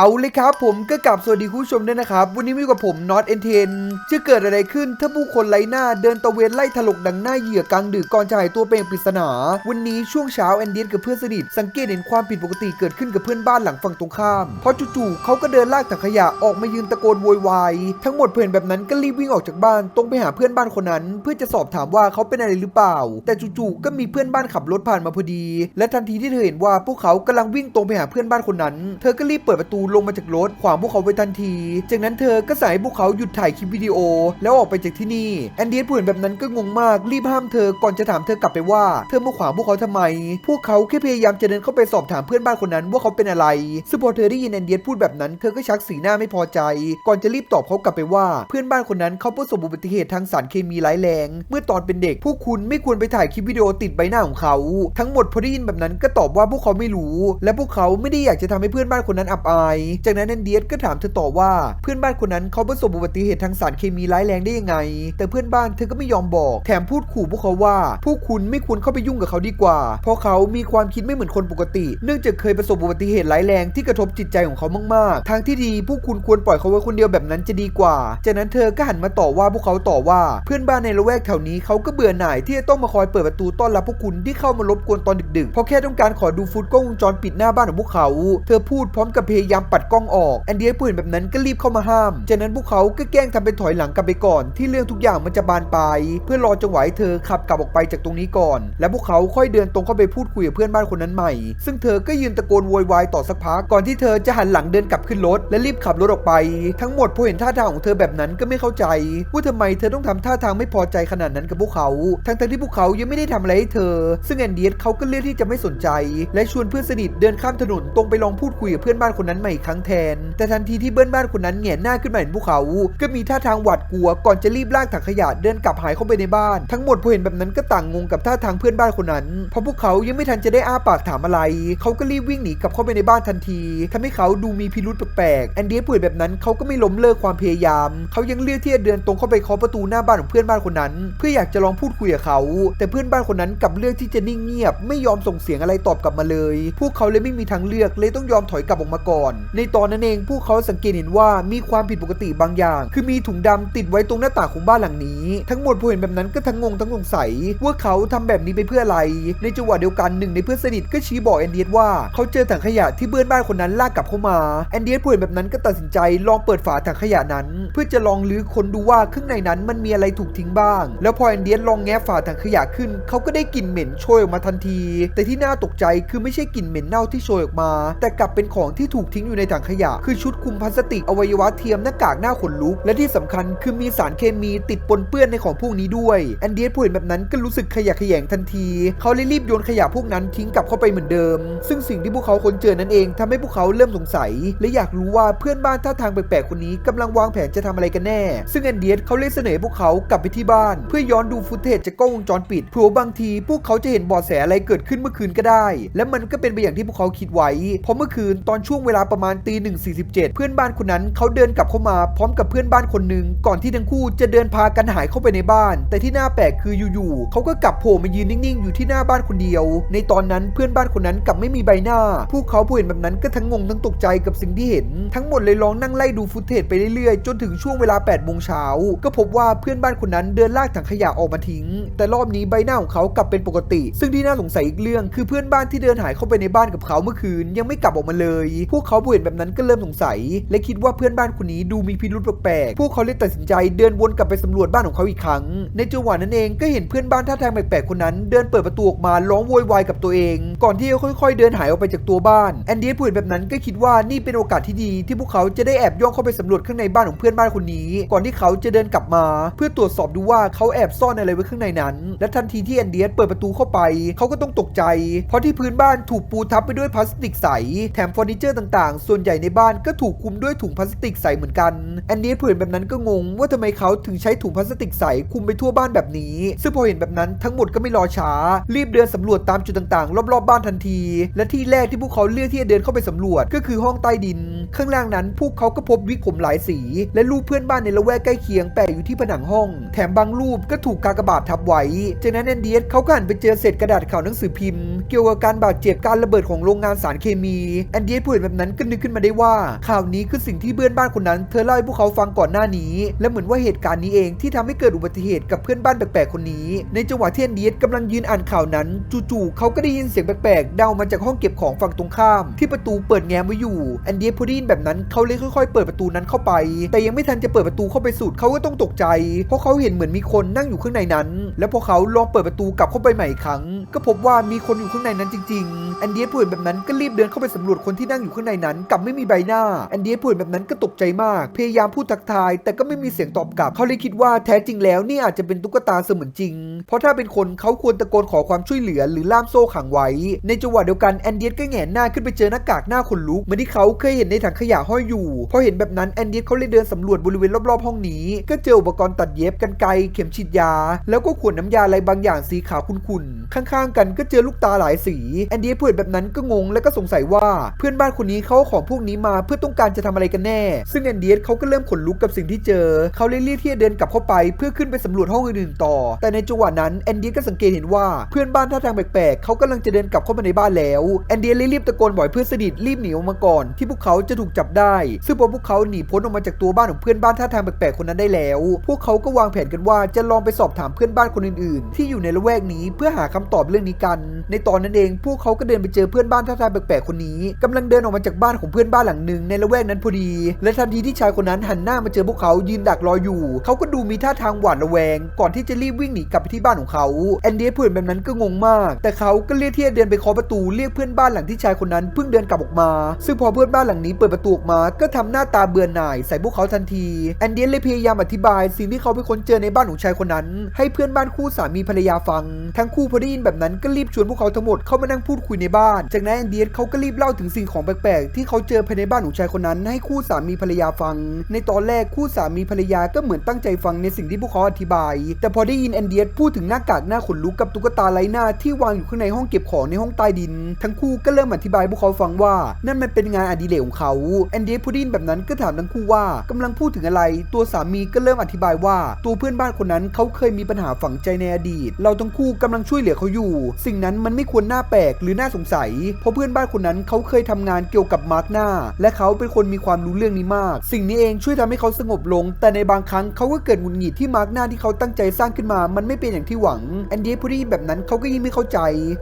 เอาเลยครับผมก็กลับสวัสดีคุณผู้ชมด้วยนะครับ วันนี้มีกับผมน็อตเอนเทนจะเกิดอะไรขึ้นถ้าผู้คนไร้หน้าเดินตะเวนไล่ถลกดังหน้าเหยื่อกลางดึกก่อนจะหายตัวไปอย่างปริศนา วันนี้ช่วงเช้าแอนเดียนกับเพื่อนสนิทสังเกตเห็นความผิดปกติเกิดขึ้นกับเพื่อนบ้านหลังฝั่งตรงข้าม เพราะจู่ๆเขาก็เดินลากถังขยะออกมายืนตะโกนโวยวายทั้งหมดเพื่อนแบบนั้นก็รีบวิ่งออกจากบ้านตรงไปหาเพื่อนบ้านคนนั้น เพื่อจะสอบถามว่าเขาเป็นอะไรหรือเปล่า แต่จู่ๆก็มีเพื่อนบ้านขับรถผ่านมาพอดี และทันทีที่เธอเห็นว่าพวกเขากำลังวิ่งตรงไปหาเพื่อนบ้านคนนั้น เธอก็รีบเปิดประตูลงมาจากรถขวางพวกเขาไว้ทันที จากนั้นเธอก็สั่งให้พวกเขาหยุดถ่ายคลิปวิดีโอ แล้วออกไปจากที่นี่แอนเดียนผู้เห็นแบบนั้นก็งงมากรีบห้ามเธอก่อนจะถามเธอกลับไปว่า เธอมาขวางพวกเขาทำไม พวกเขาแค่พยายามจะเดินเข้าไปสอบถามเพื่อนบ้านคนนั้นว่าเขาเป็นอะไรซึ่งพอเธอได้ยินแอนเดียนพูดแบบนั้นเธอก็ชักสีหน้าไม่พอใจ ก่อนจะรีบตอบเขากลับไปว่า เพื่อนบ้านคนนั้นเขาประสบอุบัติเหตุทางสารเคมีร้ายแรง เมื่อตอนเป็นเด็กพวกคุณไม่ควรไปถ่ายคลิปวิดีโอติดใบหน้าของเขา ทั้งหมดพอได้ยินแบบนั้นก็ตอบว่าพวกเขาไม่รู้ และพวกเขาไม่ได้อยากจะทำให้เพื่อนบ้านคนนั้นอับอายจากนั้นแอนเดียนก็ถามเธอต่อว่าเพื่อนบ้านคนนั้นเขาประสบอุบัติเหตุทางสารเคมีร้ายแรงได้ยังไง แต่เพื่อนบ้านเธอก็ไม่ยอมบอก แถมพูดขู่พวกเขาว่า พวกคุณไม่ควรเข้าไปยุ่งกับเขาดีกว่า เพราะเขามีความคิดไม่เหมือนคนปกติ เนื่องจากเคยประสบอุบัติเหตุร้ายแรงที่กระทบจิตใจของเขามากๆ ทางที่ดีพวกคุณควรปล่อยเขาไว้คนเดียวแบบนั้นจะดีกว่า จากนั้นเธอก็หันมาต่อว่าพวกเขาต่อว่า เพื่อนบ้านในละแวกแถวนี้เขาก็เบื่อหน่ายที่จะต้องมาคอยเปิดประตูต้อนรับพวกคุณที่เข้ามารบกวนตอนดึกๆ เพราะแค่ต้องการขอดูฟุตกล้องวงจรปิดหน้าบ้านของพวกเขา เธอพูดพร้อมกับพยายามปัดกล้องออกแอนเดียผู้เห็นแบบนั้นก็รีบเข้ามาห้าม จากนั้นพวกเขาก็แกล้งทำเป็นถอยหลังกลับไปก่อน ที่เรื่องทุกอย่างมันจะบานปลายเพื่อรอจังหวะเธอขับกลับออกไปจากตรงนี้ก่อน และพวกเขาค่อยเดินตรงเข้าไปพูดคุยกับเพื่อนบ้านคนนั้นใหม่ ซึ่งเธอก็ยืนตะโกนโวยวายต่อสักพักก่อนที่เธอจะหันหลังเดินกลับขึ้นรถและรีบขับรถออกไป ทั้งหมดพอเห็นท่าทางของเธอแบบนั้นก็ไม่เข้าใจว่าทำไมเธอต้องทำท่าทางไม่พอใจขนาดนั้นกับพวกเขา ทั้งที่พวกเขายังไม่ได้ทำอะไรให้เธอ ซึ่งแอนเดียสเขาก็เลือกที่จะไม่สนใจ และชวนเพื่อนสนิทเดินข้ามถนนตรงไปลองพูดคุยกับเพื่อนบ้านคนนั้นใหม่อีกครั้งแทน แต่ทันทีที่เพื่อนบ้านคนนั้นแหงนหน้าขึ้นมาเห็นพวกเขา ก็มีท่าทางหวาดกลัว ก่อนจะรีบลากถังขยะเดินกลับหายเข้าไปในบ้าน ทั้งหมดพอเห็นแบบนั้นก็ต่างงงกับท่าทางเพื่อนบ้านคนนั้น เพราะพวกเขายังไม่ทันจะได้อ้าปากถามอะไร เขาก็รีบวิ่งหนีกลับเข้าไปในบ้านทันทีทำให้เขาดูมีพิรุธแปลกๆแอนดี้ผู้เห็นแบบนั้นเขาก็ไม่ล้มเลิกความพยายาม เขายังเลือกที่จะเดินตรงเข้าไปเคาะประตูหน้าบ้านของเพื่อนบ้านคนนั้น เพื่ออยากจะลองพูดคุยกับเขา แต่เพื่อนบ้านคนนั้นกลับเลือกที่จะนิ่งเงียบ ไม่ยอมส่งเสียงอะไรตอบกลับมาเลย พวกเขาเลยไม่มีทางเลือกเลยต้องยอมถอยกลับออกมาก่อนในตอนนั้นเองพวกเขาสังเกตเห็นว่ามีความผิดปกติบางอย่าง คือมีถุงดำติดไว้ตรงหน้าต่างของบ้านหลังนี้ ทั้งหมดพอเห็นแบบนั้นก็ทั้งงงทั้งสงสัย ว่าเขาทำแบบนี้ไปเพื่ออะไร ในจังหวะเดียวกันหนึ่งในเพื่อนสนิทก็ชี้บอกแอนเดียสว่าเขาเจอถังขยะที่เพื่อนบ้านคนนั้นลากกลับเข้ามาแอนเดียสพอเห็นแบบนั้นก็ตัดสินใจลองเปิดฝาถังขยะนั้น เพื่อจะลองลื้อคนดูว่าข้างในนั้นมันมีอะไรถูกทิ้งบ้าง แล้วพอแอนเดียสลองแงะฝาถังขยะขึ้น เขาก็ได้กลิ่นเหม็นโชยออกมาทันที แต่ที่น่าตกใจคือไม่ใช่กลิ่นเหม็นเน่าที่โชยออกมา แต่กลับเป็นของที่ถูกทิ้งอยู่ในถังขยะ คือชุดคุมพลาสติกอวัยวะเทียมหน้ากากหน้าขนลุก และที่สำคัญคือมีสารเคมีติดปนเปื้อนในของพวกนี้ด้วยแอนเดียสพอเห็นแบบนั้นก็รู้สึกขยะแขยงทันที เขาเลยรีบโยนขยะพวกนั้นทิ้งกลับเข้าไปเหมือนเดิม ซึ่งสิ่งที่พวกเขาค้นเจอนั่นเองทำให้พวกเขาเริ่มสงสัย และอยากรู้ว่าเพื่อนบ้านท่าทางแปลกๆคนนี้กำลังวางแผนจะทำอะไรกันแน่ ซึ่งแอนเดียสเขาเลยเสนอพวกเขากลับไปที่บ้าน เพื่อย้อนดูฟุตเทจจากกล้องวงจรปิดเผื่อบางทีพวกเขาจะเห็นบาะแสอะไรเกิดขึ้นเมื่อคืนก็ได้ และมันก็เป็นไปอย่างที่พวกเขาคิดไว้เพราะเมื่อคืนตอนช่วงเวลาประประมาณตีหนึ่งสี่สิบเจ็ดเพื่อนบ้านคนนั้นเขาเดินกลับเข้ามาพร้อมกับเพื่อนบ้านคนหนึ่งก่อนที่ทั้งคู่จะเดินพากันหายเข้าไปในบ้าน แต่ที่น่าแปลกคืออยู่ๆเขาก็กลับโผล่มายืนนิ่งๆ อยู่ที่หน้าบ้านคนเดียว ในตอนนั้นเพื่อนบ้านคนนั้นกลับไม่มีใบหน้า พวกเขาผู้เห็นแบบนั้นก็ทั้งงงทั้งตกใจกับสิ่งที่เห็น ทั้งหมดเลยลองนั่งไล่ดูฟุตเทจไปเรื่อยๆ จนถึงช่วงเวลา8โมงเช้าก็พบว่าเพื่อนบ้านคนนั้นเดินลากถังขยะออกมาทิ้ง แต่รอบนี้ใบหน้าของเขากลับเป็นปกติ ซึ่งที่น่าสงสัยอีกเรื่องคือเพื่อนบ้านที่เดินหายเข้าไปในบ้านกับเขาเมื่อคืนยังไม่กลับออกมาเลย พวกเขาผู้เห็นแบบนั้นก็เริ่มสงสัย และคิดว่าเพื่อนบ้านคนนี้ดูมีพิรุธแปลกๆ พวกเขาเลยตัดสินใจเดินวนกลับไปสำรวจบ้านของเขาอีกครั้ง ในจังหวะนั้นเองก็เห็นเพื่อนบ้านท่าทางแปลกๆคนนั้น เดินเปิดประตูออกมาร้องโวยวายกับตัวเอง ก่อนที่จะค่อย ๆ เดินหายออกไปจากตัวบ้านแอนดี้ผู้เห็นแบบนั้นก็คิดว่านี่เป็นโอกาสที่ดี ที่พวกเขาจะได้แอบย่องเข้าไปสำรวจข้างในบ้านของเพื่อนบ้านคนนี้ ก่อนที่เขาจะเดินกลับมา เพื่อตรวจสอบดูว่าเขาแอบซ่อนอะไรไว้ข้างในนั้น และทันทีที่แอนเดียสเปิดประตูเข้าไป เขาก็ต้องตกใจ เพราะที่พื้นบ้านถูกปูทับไปด้วยพลาสติกใส แถมเฟอร์นิเจอร์ต่างส่วนใหญ่ในบ้านก็ถูกคุมด้วยถุงพลาสติกใสเหมือนกันแอนดียสเห็นแบบนั้นก็งง ว่าทำไมเขาถึงใช้ถุงพลาสติกใสคุมไปทั่วบ้านแบบนี้ ซึ่งพอเห็นแบบนั้นทั้งหมดก็ไม่รอช้า รีบเดินสำรวจตามจุดต่างๆ รอบๆบ้านทันที และที่แรกที่พวกเขาเลือกที่จะเดินเข้าไปสำรวจก็คือห้องใต้ดิน ข้างล่างนั้นพวกเขาก็พบวิกผมหลายสี และรูปเพื่อนบ้านในละแวกใกล้เคียงแปะอยู่ที่ผนังห้อง แถมบางรูปก็ถูกกากบาททับไว้ จากนั้นแอนเดียสเขาก็หันไปเจอเศษกระดาษข่าวหนังสือพิมพ์ เกี่ยวกับการบาดเจ็บการระเบิดของโรงงานสารเคมีแอนเดียสผู้เห็นแบบนั้นก็นึกขึ้นมาได้ว่า ข่าวนี้คือสิ่งที่เพื่อนบ้านคนนั้น เธอเล่าให้พวกเขาฟังก่อนหน้านี้ และเหมือนว่าเหตุการณ์นี้เองที่ทำให้เกิดอุบัติเหตุกับเพื่อนบ้านแปลกๆคนนี้ ในจังหวะที่แอนเดียสกำลังยืนอ่านข่าวนั้นจู่ๆเขาก็ได้ยินเสียงแปลกๆดังมาจากห้องเก็บของฝั่งตรงข้าม ที่ประตูเปิดแง้มไว้อยู่แอนเดียสพอได้ยินแบบนั้นเขาเลยค่อยๆ เปิดประตูนั้นเข้าไป แต่ยังไม่ทันจะเปิดประตูเข้าไปสุดเขาก็ต้องตกใจ เพราะเขาเห็นเหมือนมีคนนั่งอยู่ข้างในนั้น และพอเขาลองเปิดประตูกลับเข้าไปใหม่อีกครั้ง ก็พบว่ามีคนอยู่ข้างในนั้นจริงๆแอนเดียสพูดแบบนั้นก็รีบเดินเข้าไปสำรวจคนที่นั่งอยู่ข้างในนั้นกลับไม่มีใบหน้า แอนเดียสพูดแบบนั้นก็ตกใจมาก พยายามพูดทักทาย แต่ก็ไม่มีเสียงตอบกลับ เขาเลยคิดว่าแท้จริงแล้วนี่อาจจะเป็นตุ๊กตาเสมือนจริง เพราะถ้าเป็นคนเขาควรตะโกนขอความช่วยเหลือหรือล่ามโซ่ขังไว้ ในจังหวะเดียวกันแอนเดียก็แหงนหน้าขึ้นไปเจอหน้ากากหน้าขนลุกเหมือนที่เขาเคยเห็นในถังขยะห้อยอยู่ พอเห็นแบบนั้นแอนเดียเขาเลยเดินสำรวจบริเวณรอบๆห้องนี้ ก็เจออุปกรณ์ตัดเย็บกันไกรเข็มฉีดยา แล้วก็ขวดน้ำยาอะไรบางอย่างสีขาวขุ่นๆข้างๆ กันก็เจอลูกตาหลายสีแอนเดียสพูดแบบนั้นก็งงและก็สงสัยว่าเพื่อนบ้านคนนี้เขาของพวกนี้มาเพื่อต้องการจะทำอะไรกันแน่ ซึ่งแอนเดียสเขาก็เริ่มขนลุกกับสิ่งที่เจอ เขาเลยเรียกที่จะเดินกลับเข้าไป เพื่อขึ้นไปสำรวจห้องอื่นๆต่อ แต่ในจังหวะนั้นแอนเดียสก็สังเกตเห็นว่าเพื่อนบ้านท่าทางแปลกๆเขากำลังจะเดินกลับเข้ามาในบ้านแล้วแอนเดียสเลยรีบตะโกนบ่อยเพื่อนสนิทรีบหนีออกมาก่อน ที่พวกเขาจะถูกจับได้ ซึ่งพอพวกเขาหนีพ้นออกมาจากตัวบ้านของเพื่อนบ้านท่าทางแปลกๆคนนั้นได้แล้ว พวกเขาก็วางแผนกันว่าจะลองไปสอบถามเพื่อนบ้านคนอื่นๆ ที่อยู่ในละแวกนี้เพื่อหาคำตอบเรื่องนี้กัน ในตอนนั้นเองพวกเขาก็เดินไปเจอเพื่อนบ้านท่าทางแปลกๆคนนี้กำลังเดินออกมาจากบ้านของเพื่อนบ้านหลังหนึ่งในละแวกนั้นพอดี และทันทีที่ชายคนนั้นหันหน้ามาเจอพวกเขายืนดักรออยู่ เขาก็ดูมีท่าทางหวาดระแวง ก่อนที่จะรีบวิ่งหนีกลับไปที่บ้านของเขาแอนเดียเพื่อนแบบนั้นก็งงมาก แต่เขาก็เรียกที่จะเดินไปเคาะประตูเรียกเพื่อนบ้านหลังที่ชายคนนั้นเพิ่งเดินกลับออกมา ซึ่งพอเพื่อนบ้านหลังนี้เปิดประตูออกมาก็ทำหน้าตาเบื่อหน่ายใส่พวกเขาทันทีแอนเดียเลยพยายามอธิบาย สิ่งที่เขาไปค้นเจอในบ้านของชายคนนั้น ให้เพื่อนบ้านคู่สามีภรรยาฟัง ทั้งคู่พอได้ยินแบบนั้นก็รีบชวนพวกเขาทั้งหมดเข้ามานั่งพูดคุยในบ้าน จากนั้นแอนเดียเขาก็รีบเล่าถึงสิ่งของแปลกๆที่เขาเจอภายในบ้านของชายคนนั้น ให้คู่สามีภรรยาฟัง ในตอนแรกคู่สามีภรรยาก็เหมือนตั้งใจฟังในสิ่งที่พวกเขาอธิบาย แต่พอได้ยินแอนเดียสพูดถึงหน้ากากหน้าขนลุกกับตุ๊กตาไร้หน้าที่วางอยู่ข้างในห้องเก็บของในห้องใต้ดิน ทั้งคู่ก็เริ่มอธิบายพวกเขาฟังว่า นั่นมันเป็นงานอดิเรกของเขาแอนเดียสพูดได้ยินแบบนั้นก็ถามทั้งคู่ว่ากำลังพูดถึงอะไร ตัวสามีก็เริ่มอธิบายว่า ตัวเพื่อนบ้านคนนั้นเขาเคยมีปัญหาฝังใจในอดีต เราทั้งคู่กำลังช่วยเหลือเขาอยู่ สิ่งนั้นมันไม่ควรน่าแปลกหรือน่าสงสัย เพราะเพื่อนบ้านคนนั้นเขาเคยทำงานเกี่ยวกับมาร์กหน้า และเขาเป็นคนมีความรู้เรื่องนี้มาก สิ่งนี้เองช่วยทำให้เขาสงบลง แต่ในบางครั้งเขาก็เกิดหงุดหงิดที่มาร์กหน้าที่เขาตั้งใจสร้างขึ้นมา มันไม่เป็นอย่างที่หวังแอนดียพูดได้แบบนั้นเขาก็ยิ่งไม่เข้าใจ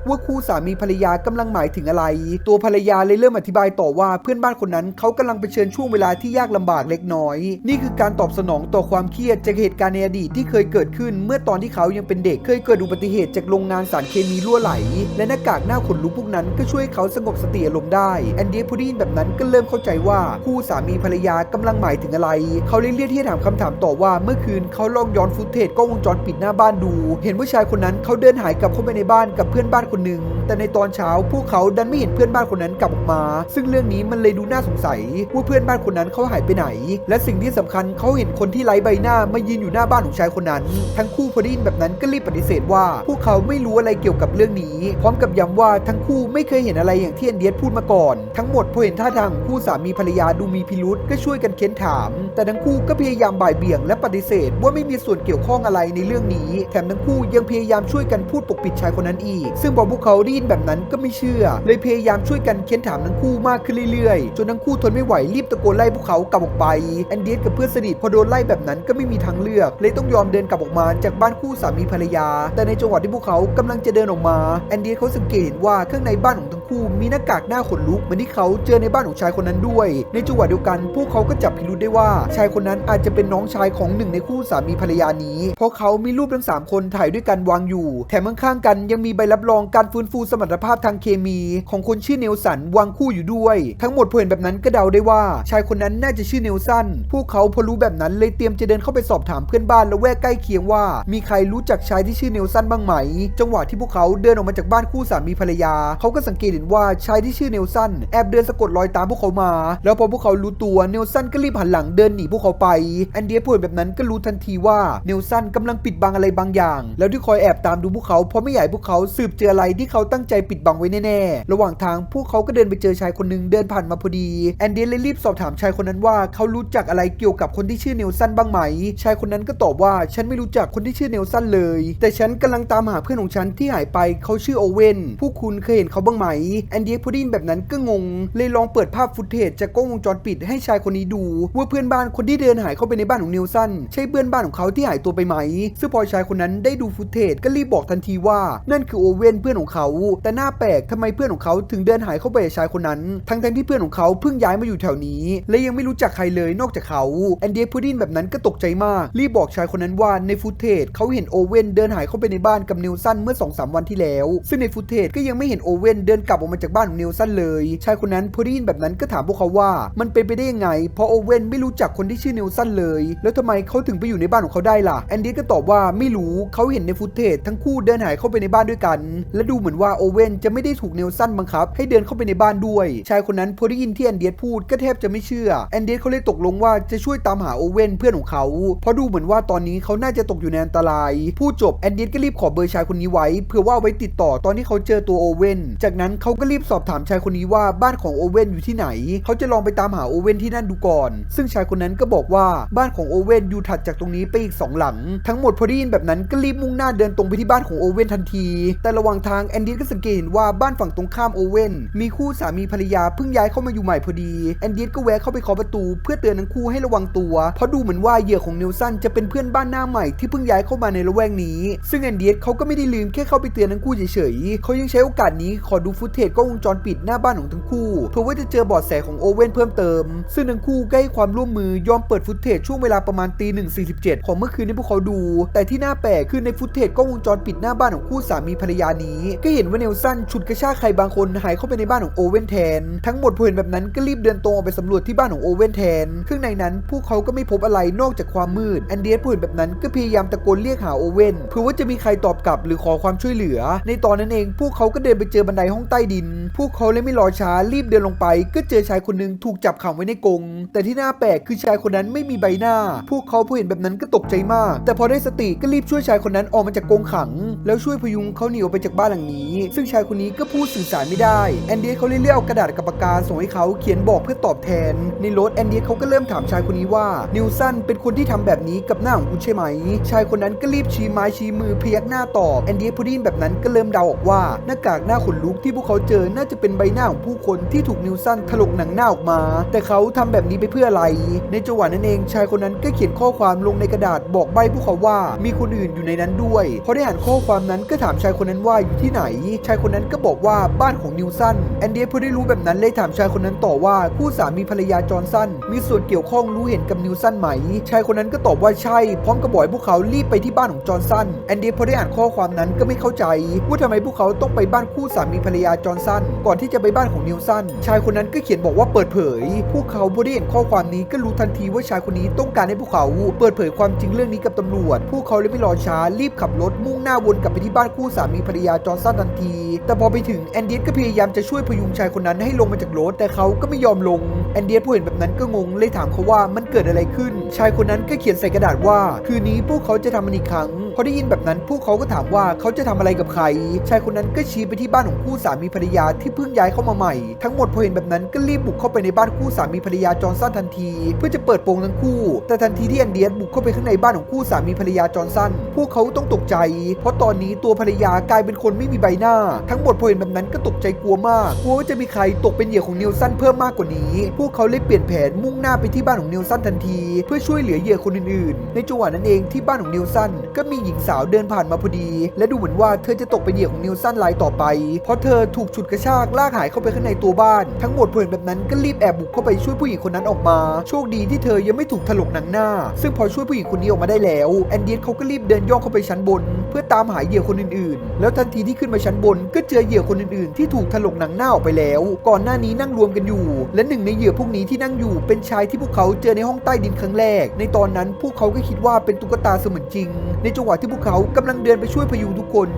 ว่าคู่สามีภรรยากำลังหมายถึงอะไร ตัวภรรยาเลยเริ่มอธิบายต่อว่าเพื่อนบ้านคนนั้นเขากำลังเผชิญช่วงเวลาที่ยากลำบากเล็กน้อย นี่คือการตอบสนองต่อความเครียดจากเหตุการณ์ในอดีตที่เคยเกิดขึ้น เมื่อตอนที่เขายังเป็นเด็กเคยเกิดอุบัติเหตุจากโรงงานสารเคมีรั่วไหล และหน้ากากหน้าขนลุกพวกนั้นก็ช่วยเขาสงบสติอารมณ์ได้แอนดียพูดไดนแบบนั้นก็เริ่มเข้าใจว่าคู่สามีภรรยากำลังหมายถึงอะไร เขาเลยเรียกที่จะถามคำถามต่อว่าเมื่อคืนเขาลองย้อนฟุตเทจกล้องวงจรปิดหน้าบ้านดู เห็นว่าชายคนนั้นเขาเดินหายกลับเข้าไปในบ้านกับเพื่อนบ้านคนหนึ่งแต่ในตอนเช้าพวกเขาดันไม่เห็นเพื่อนบ้านคนนั้นกลับออกมา ซึ่งเรื่องนี้มันเลยดูน่าสงสัยว่าเพื่อนบ้านคนนั้นเขาหายไปไหน และสิ่งที่สำคัญเขาเห็นคนที่ไร้ใบหน้ามายืนอยู่หน้าบ้านของชายคนนั้น ทั้งคู่พอได้ยินแบบนั้นก็รีบปฏิเสธว่า พวกเขาไม่รู้อะไรเกี่ยวกับเรื่องนี้ พร้อมกับย้ำว่าทั้งคู่ไม่เคยเห็นอะไรอย่างที่แอนเดียสพูดมาก่อน ทั้งหมดพอเห็นท่าทางคู่สามีภรรยาดูมีพิรุษก็ช่วยกันเค้นถาม แต่ทั้งคู่ก็พยายามบ่ายเบี่ยงและปฏิเสธ ว่าไม่มีส่วนเกี่ยวข้องอะไรในเรื่องนี้ แถมทั้งคู่ยังพยายามช่วยกันพูดปกปิดชายคนนั้นอีก ซึ่งพอพวกเขาได้ยินแบบนั้นก็ไม่เชื่อ เลยพยายามช่วยกันเค้นถามทั้งคู่มากขึ้นเรื่อยๆ จนทั้งคู่ทนไม่ไหวรีบตะโกนไล่พวกเขากลับออกไปแอนเดียสกับเพื่อนสนิทพอโดนไล่แบบนั้นก็ไม่มีทางเลือก เลยต้องยอมเดินกลับออกมาจากบ้านคู่สามีภรรยา แต่ในจังหวะที่พวกเขากำลังจะเดินออกมาแอนเดียสเขาสังเกตเห็นว่าข้างในบ้านของทั้งคู่มีหน้ากากหน้าขนลุกเหมือนที่เขาเจอในบ้านของชายคนนั้นด้วย ในจังหวะเดียวกัน พวกเขาก็จับพิรุธได้ว่า ชายคนนั้นอาจจะเป็นน้องชายของหนึ่งในคู่สามีภรรยานี้ เพราะเขามีรูปทั้งสามคนถ่ายด้วยกันวางอยู่ แถมข้างๆกันยังมีใบรับรองการฟื้นฟูสมรรถภาพทางเคมี ของคนชื่อเนลสันวางคู่อยู่ด้วย ทั้งหมดพอเห็นแบบนั้นก็เดาได้ว่า ชายคนนั้นน่าจะชื่อเนลสัน พวกเขาพอรู้แบบนั้นเลยเตรียมจะเดินเข้าไปสอบถามเพื่อนบ้านและแวกใกล้เคียงว่า มีใครรู้จักชายที่ชื่อเนลสันบ้างไหม จังหวะที่พวกเขาเดินออกมาจากบ้านคู่สามีภรรยา เขาก็สังเกตเห็นว่าชายที่ชื่อเนลสันแอบเดินสะกดรอยตามพวกเขามา แล้วพอพวกเขารู้ตัวเนลสันก็รีบหันหลังเดินหนีพวกเขาไปแอนเดียพูดแบบนั้นก็รู้ทันทีว่าเนลสันกำลังปิดบังอะไรบางอย่าง แล้วที่คอยแอบตามดูพวกเขาเพราะไม่อยากให้พวกเขาสืบเจออะไรที่เขาตั้งใจปิดบังไว้แน่ๆระหว่างทางพวกเขาก็เดินไปเจอชายคนหนึ่งเดินผ่านมาพอดีแอนเดียเลยรีบสอบถามชายคนนั้นว่าเขารู้จักอะไรเกี่ยวกับคนที่ชื่อเนลสันบ้างไหม ชายคนนั้นก็ตอบว่าฉันไม่รู้จักคนที่ชื่อเนลสันเลย แต่ฉันกำลังตามหาเพื่อนของฉันที่หายไปเขาชื่อโอเว่นผู้คุณเคยเห็นเขาบ้างไหมแอนเดียพอไดยินแบบนั้นก็งง เลยลองเปิดภาพฟุตเทจจากกล้องวงจรปิดให้ชายคนนี้ดู ว่าเพื่อนบ้านคนที่เดินหายเข้าไปในบ้านของนิวสันใช่เพื่อนบ้านของเขาที่หายตัวไปไหม ซึ่งพอชายคนนั้นได้ดูฟุตเทจก็รีบบอกทันทีว่า นั่นคือโอเว่นเพื่อนของเขา แต่หน้าแปลกทำไมเพื่อนของเขาถึงเดินหายเข้าไปกับชายคนนั้น ทั้งทั้งที่เพื่อนของเขาเพิ่งย้ายมาอยู่แถวนี้ และยังไม่รู้จักใครเลยนอกจากเขาแอนเดียพอไดยินแบบนั้นก็ตกใจมาก รีบบอกชายคนนั้นว่าในฟุตเทจเขาเห็นโอเว่นเดินหายเข้าไปในบ้านกับนิวสันเมื่อ2อสวันที่แล้ว ซึ่งในฟุตเทจก็ยังไม่เห็นโอเว่นเดินกลับออกมาจากบ้านของนิวสันเลย ชายคนนั้นพอได้ยินแบบนั้นก็ถามพวกเขาว่า มันเป็นไปได้ยังไง เพราะโอเว่นไม่รู้จักคนที่ชื่อนิวสันเลย แล้วทำไมเขาถึงไปอยู่ในบ้านของเขาได้ล่ะ แอนดี้ก็ตอบว่าไม่รู้เขาเห็นในฟุตเทจทั้งคู่เดินหายเข้าไปในบ้านด้วยกัน และดูเหมือนว่าโอเว่นจะไม่ได้ถูกนิวสันบังคับ ให้เดินเข้าไปในบ้านด้วย ชายคนนั้นพอได้ยินที่แอนเดียพูดก็แทบจะไม่เชื่อ แอนเดียเขาเลยตกลงว่าจะช่วยตามหาโอเว่นเพื่อนของเขาเพราะดูเหมือนว่าตอนนี้เขาน่าจะตกอยู่ในอันตราย พูดจบแอนเดียก็รีบขอเบอร์ชายคนนี้ไว้เพื่อว่าเอาไว้ติดต่อตอนที่เขาเจอตัวโอเว่นจากนั้นเขาก็รีบสอบถามชายคนนี้ว่าบ้านของโอเว่นอยู่ที่ไหน เขาจะลองไปตามหาโอเว่นที่นั่นดูก่อน ซึ่งชายคนนั้นก็บอกว่าบ้านของโอเว่นอยู่ถัดจากตรงนี้ไปอีกสองหลัง ทั้งหมดพอได้ยินแบบนั้นก็รีบมุ่งหน้าเดินตรงไปที่บ้านของโอเว่นทันที แต่ระหว่างทางแอนดี้ก็สังเกตเห็นว่าบ้านฝั่งตรงข้ามโอเว่นมีคู่สามีภรรยาเพิ่งย้ายเข้ามาอยู่ใหม่พอดีแอนดี้ก็แวะเข้าไปเคาะประตู เพื่อเตือนทั้งคู่ให้ระวังตัว เพราะดูเหมือนว่าเหยื่อของเนิวสันจะเป็นเพื่อนบ้านหน้าใหม่ที่เพิ่งย้ายเข้ามาในละแวกนี้ ซึ่งแอนดี้เขาก็ไม่ได้ลืมแค่เข้าไปเตือนทั้งคู่เฉยๆเขายังใช้โอกาสนี้ขอดูฟุตเทจกล้องวงจรปิดหน้าบ้านของทั้งคู่เพื่อว่าจะเจอบาะแสของโอเว่นเพิ่มเติม ซึ่งทั้งคู่ก็ให้ความร่วมมือยอมเปิดฟุตเทจช่วงเวลาประมาณตีหนึ่งสี่สิบเจ็ดของเมื่อคืนที่พวกเขาดู แต่ที่น่าแปลกคือในฟุตเทจกล้องวงจรปิดหน้าบ้านของคู่สามีภรรยานี้ ก็เห็นว่าเนลสันฉุดกระชากใครบางคนหายเข้าไปในบ้านของโอเว่นแทน ทั้งหมดพอเห็นแบบนั้นก็รีบเดินตรงออกไปสำรวจที่บ้านของโอเว่นแทนข้างในนั้นพวกเขาก็ไม่พบอะไรนอกจากความมืดแอนเดียสพอเห็นแบบนั้นก็พยายามตะโกนเรียกหาโอเว่นเพื่อว่าจะมีใครตอบกลับหรือขอความช่วยเหลือ ในตอนนั้นเองพวกเขาก็เดินไปเจอบันไดห้องใต้ดิน พวกเขาเลยไม่รอช้ารีบเดินลงไป ก็เจอชายคนหนึ่งถูกจับขังไว้ในกรงแต่ที่น่าแปลกคือชายคนนั้นไม่มีใบหน้า พวกเขาพอเห็นแบบนั้นก็ตกใจมาก แต่พอได้สติก็รีบช่วยชายคนนั้นออกมาจากกรงขัง แล้วช่วยพยุงเขาหนีออกไปจากบ้านหลังนี้ ซึ่งชายคนนี้ก็พูดสื่อสารไม่ได้แอนเดียเขาเลยเรียกเอากระดาษกับปากกาส่งให้เขาเขียนบอกเพื่อตอบแทน ในรถแอนเดียเขาก็เริ่มถามชายคนนี้ว่านิวสันเป็นคนที่ทำแบบนี้กับหน้าของคุณใช่ไหม ชายคนนั้นก็รีบชี้ไม้ชี้มือพยักหน้าตอบแอนเดียพอไดยินแบบนั้นก็เริ่มเดาออกว่าหน้ากากหน้าขนลุกที่พวกเขาเจอน่าจะเป็นใบหน้าของผู้คนที่ถูกนิวสันถลกหนังหน้าออกมา แต่เขาทำแบบนี้ไปเพื่ออะไร ในจังหวะนั้นเองชายคนนั้นก็เขียนข้อความลงในกระดาษบอกใบพวกเขาว่ามีคนอื่นอยู่ในนั้นด้วยพอได้อ่านข้อความนั้นก็ถามชายคนนั้นว่าอยู่ที่ไหน ชายคนนั้นก็บอกว่าบ้านของนิวสันแอนเดียพอได้รู้แบบนั้นเลยถามชายคนนั้นต่อว่าคู่สามีภรรยาจอห์นสันมีส่วนเกี่ยวข้องรู้เห็นกับนิวสันไหม ชายคนนั้นก็ตอบว่าใช่ พร้อมกับบอกให้พวกเขารีบไปที่บ้านของจอห์นสันแอนเดียพอได้อ่านข้อความนั้นก็ไม่เข้าใจว่าทำไมพวกเขาต้องไปบ้านคู่สามีภรรยาจอห์นสันก่อนที่จะไปบ้านของนิวสันชายคนนั้นก็เขียนบอกว่าเปิดเผย พวกเขาพอได้เห็นข้อความนี้ก็รู้ทันทีว่าชายคนนี้ต้องการให้พวกเขาเปิดเผยความจริงเรื่องนี้กับตำรวจ พวกเขาเลยไม่รอช้ารีบขับรถมุ่งหน้าวนกลับไปที่บ้านคู่สามีภรรยาจอห์นสันทันที แต่พอไปถึงแอนเดียสก็พยายามจะช่วยพยุงชายคนนั้นให้ลงมาจากรถแต่เขาก็ไม่ยอมลงแอนเดียสพอเห็นแบบนั้นก็งงเลยถามเขาว่ามันเกิดอะไรขึ้น ชายคนนั้นก็เขียนใส่กระดาษว่า คืนนี้พวกเขาจะทำมันอีกครั้งพอได้ยินแบบนั้นพวกเขาก็ถามว่าเขาจะทำอะไรกับใคร ชายคนนั้นก็ชี้ไปที่บ้านของคู่สามีีภรรยาที่เพิ่งย้ายเข้ามาใหม่ ทั้งหมดพอเห็นแบบนั้นก็รีบบุกเข้าไปในบ้านคู่สามีภรรยาจอห์นสันทันที เพื่อจะเปิดโปงทั้งคู่ แต่ทันทีที่แอนเดียสบุกเข้าไปข้างในบ้านของคู่สามีภรรยาจอห์นสันพวกเขาต้องตกใจ เพราะตอนนี้ตัวภรรยากลายเป็นคนไม่มีใบหน้า ทั้งหมดพอเห็นแบบนั้นก็ตกใจกลัวมากกลัวว่าจะมีใครตกเป็นเหยื่อของนิวสันเพิ่มมากกว่านี้ พวกเขาเลยเปลี่ยนแผนมุ่งหน้าไปที่บ้านของนิวสันทันที เพื่อช่วยเหลือเหยื่อคนอื่นๆ ในจังหวะนั้นเองที่บ้านของนิวสันก็มีหญิงสาวเดินผ่านมาพอดี และดูเหมือนว่าเธอจะตกเป็นเหยื่อของนิวสันรายต่อไป เพราะเธอถูกฉุดกระชากลากหายเข้าไปข้างในตัวบ้าน ทั้งหมดเพอเห็นแบบนั้นก็รีบแอบบุกเข้าไปช่วยผู้หญิงคนนั้นออกมา โชคดีที่เธอยังไม่ถูกถลกหนังหน้า ซึ่งพอช่วยผู้หญิงคนนี้ออกมาได้แล้วแอนเดียสเขาก็รีบเดินย่องเข้าไปชั้นบน เพื่อตามหาเหยื่อคนอื่นๆ แล้วทันทีที่ขึ้นมาชั้นบน ก็เจอเหยื่อคนอื่นๆ ที่ถูกถลกหนังหน้าออกไปแล้ว ก่อนหน้านี้นั่งรวมกันอยู่ และหนึ่งในเหยื่อพวกนี้ที่นั่งอยู่เป็นชายที่พวกเขาเจอในห้องใต้ดินครั้งแรก ในตอนนั้นพวกเขาก็คิดว่าเป็นตุ๊กตาเสมือนจริง ในจังหวะที่พวกเขากำลังเดินไปช่วยพยุงทุกคน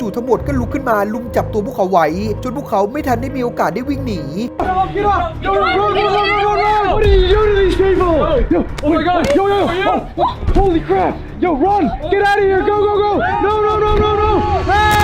จู่ๆทั้งหมดก็ลุกขึ้นมาลุมจับตัวพวกเขาไว้จนพวกเขาไม่ทันได้มีโอกาสได้วิ่งหนี Get up! Yo, run, run, run, run, run, run! What are you doing to these people? Yo, oh my god! Yo, yo, oh, holy crap! Yo, run! Get out of here! Go, go, go! No, no, no, no, no! Hey!